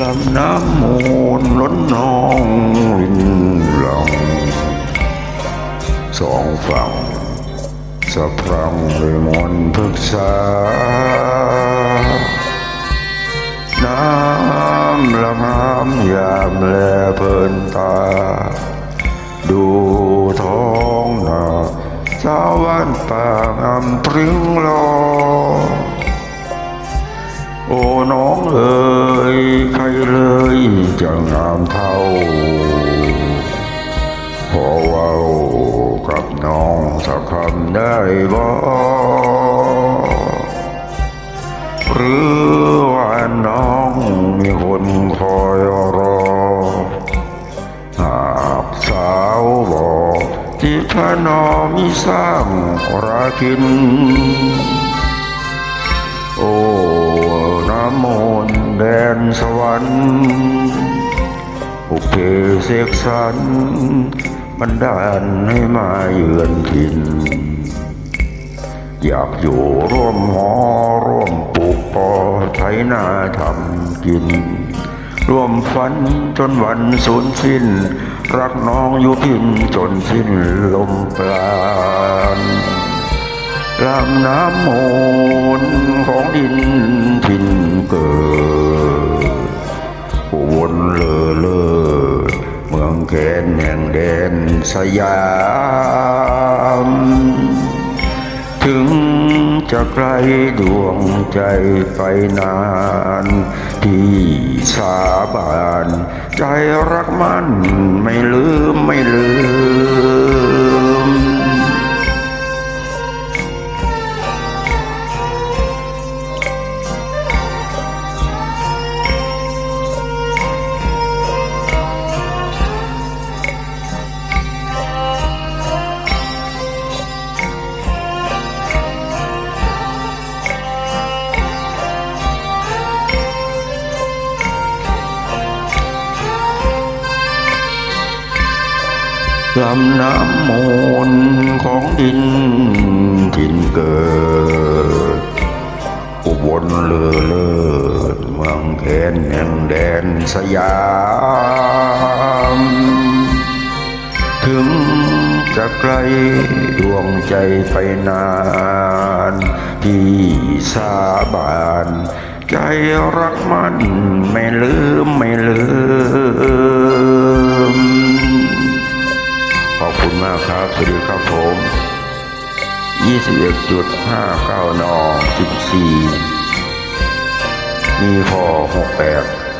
ลำน้ำมูลล้นนองรินหลังสองฝั่งสะพรังด้วยมนต์พึกษา น้ำละงามยามแลเพลินตา ดูท้องนาสาวบ้านป่างามพริ้งรอโอ้น้องเอ๋ เลยจะงามเท่าพอเว้ากับน้องสักคำได้บ่หรือว่าน้องมีคนคอยรอ หากสาวบอกที่พระนอมีสร้างราคิน โอ้น้ำม แดนสวรรค์อุเพเสกสรรบันดาลให้มาเยือนถิ่น อยากอยู่ร่วมหอร่วมปลูกปอไถนาทำกิน ร่วมฝันจนวันสูญสิ้น รักน้องอยู่พินจนสิ้นลมปราณลำน้ำมูลของดิน แคนแห่งแดนสยาม ถึงจะไกลดวงใจไปนาน ที่สาบาน ใจรักมันไม่ลืมไม่ลืม ลำน้ำมูลของดินทินเกิด อุบลเลือเลิศเมืองแคนแห่งแดนสยาม ถึงจะไกลดวงใจไปนาน ที่สาบาน ใจรักมันไม่ลืมไม่ลืม 21.59น14มีพอ68